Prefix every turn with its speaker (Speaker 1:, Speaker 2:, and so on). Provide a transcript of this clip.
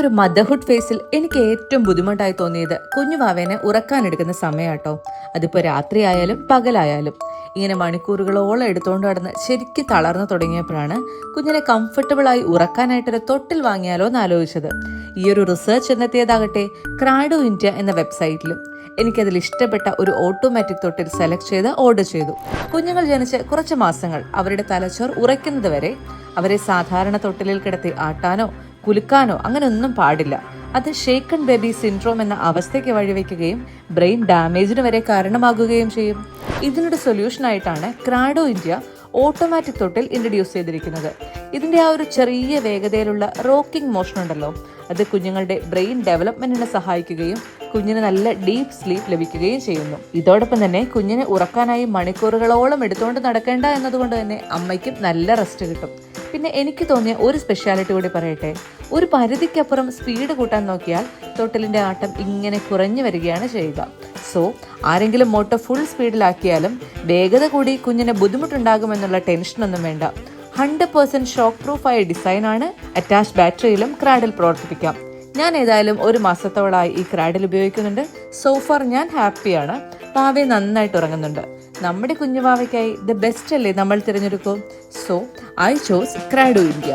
Speaker 1: ഒരു മദർഹുഡ് ഫേസിൽ എനിക്ക് ഏറ്റവും ബുദ്ധിമുട്ടായി തോന്നിയത് കുഞ്ഞുവാവേനെ ഉറക്കാനെടുക്കുന്ന സമയാട്ടോ. അതിപ്പോൾ രാത്രിയായാലും പകലായാലും. ഇങ്ങനെ മണിക്കൂറുകളോളം എടുത്തുകൊണ്ട് നടന്ന് ശരിക്കും തളർന്നു തുടങ്ങിയപ്പോഴാണ് കുഞ്ഞിനെ കംഫർട്ടബിളായി ഉറക്കാനായിട്ടൊരു തൊട്ടിൽ വാങ്ങിയാലോ എന്ന് ആലോചിച്ചത്. ഈ ഒരു റിസർച്ച് എന്നെത്തിയതാകട്ടെ ക്രാഡോ ഇന്ത്യ എന്ന വെബ്സൈറ്റിലും എനിക്കതിൽ ഇഷ്ടപ്പെട്ട ഒരു ഓട്ടോമാറ്റിക് തൊട്ടിൽ സെലക്ട് ചെയ്ത് ഓർഡർ ചെയ്തു. കുഞ്ഞുങ്ങൾ ജനിച്ച് കുറച്ച് മാസങ്ങൾ അവരുടെ തലച്ചോർ ഉറയ്ക്കുന്നത് വരെ അവരെ സാധാരണ തൊട്ടിലിൽ കിടത്തി ആട്ടാനോ കുലുക്കാനോ അങ്ങനെ ഒന്നും പാടില്ല. അത് ഷേക്കൺ ബേബി സിൻഡ്രോം എന്ന അവസ്ഥയ്ക്ക് വഴിവെക്കുകയും ബ്രെയിൻ ഡാമേജിന് വരെ കാരണമാകുകയും ചെയ്യും. ഇതിനൊരു സൊല്യൂഷനായിട്ടാണ് ക്രാഡോ ഇന്ത്യ ഓട്ടോമാറ്റിക് തൊട്ടിൽ ഇൻട്രൊഡ്യൂസ് ചെയ്തിരിക്കുന്നത്. ഇതിന്റെ ആ ഒരു ചെറിയ വേഗതയിലുള്ള റോക്കിംഗ് മോഷൻ ഉണ്ടല്ലോ. അത് കുഞ്ഞുങ്ങളുടെ ബ്രെയിൻ ഡെവലപ്മെന്റിനെ സഹായിക്കുകയും കുഞ്ഞിന് നല്ല ഡീപ്പ് സ്ലീപ്പ് ലഭിക്കുകയും ചെയ്യുന്നു. ഇതോടൊപ്പം തന്നെ കുഞ്ഞിനെ ഉറക്കാനായി മണിക്കൂറുകളോളം എടുത്തുകൊണ്ട് നടക്കേണ്ട എന്നതുകൊണ്ട് തന്നെ അമ്മയ്ക്കും നല്ല റെസ്റ്റ് കിട്ടും. പിന്നെ എനിക്ക് തോന്നിയ ഒരു സ്പെഷ്യാലിറ്റി കൂടി പറയട്ടെ. ഒരു പരിധിക്കപ്പുറം സ്പീഡ് കൂട്ടാൻ നോക്കിയാൽ തൊട്ടിലിന്റെ ആട്ടം ഇങ്ങനെ കുറഞ്ഞു വരികയാണ് ചെയ്യുക. സോ ആരെങ്കിലും മോട്ടോ ഫുൾ സ്പീഡിലാക്കിയാലും വേഗത കൂടി കുഞ്ഞിന് ബുദ്ധിമുട്ടുണ്ടാകുമെന്നുള്ള ടെൻഷനൊന്നും വേണ്ട. ഹൺഡ്രഡ് പേഴ്സന്റ് ഷോക്ക് പ്രൂഫായ ഡിസൈനാണ് അറ്റാച്ച് ബാറ്ററിയിലും ക്രാഡിൽ പ്രവർത്തിപ്പിക്കാം. ഞാൻ ഏതായാലും ഒരു മാസത്തോളായി ഈ ക്രാഡിൽ ഉപയോഗിക്കുന്നുണ്ട്. സോഫാർ ഞാൻ ഹാപ്പിയാണ് പാവെ നന്നായിട്ട് ഉറങ്ങുന്നുണ്ട്. നമ്മുടെ കുഞ്ഞുവാവയ്ക്കായി ദ ബെസ്റ്റ് അല്ലേ നമ്മൾ തിരഞ്ഞെടുക്കും? So I chose Crado India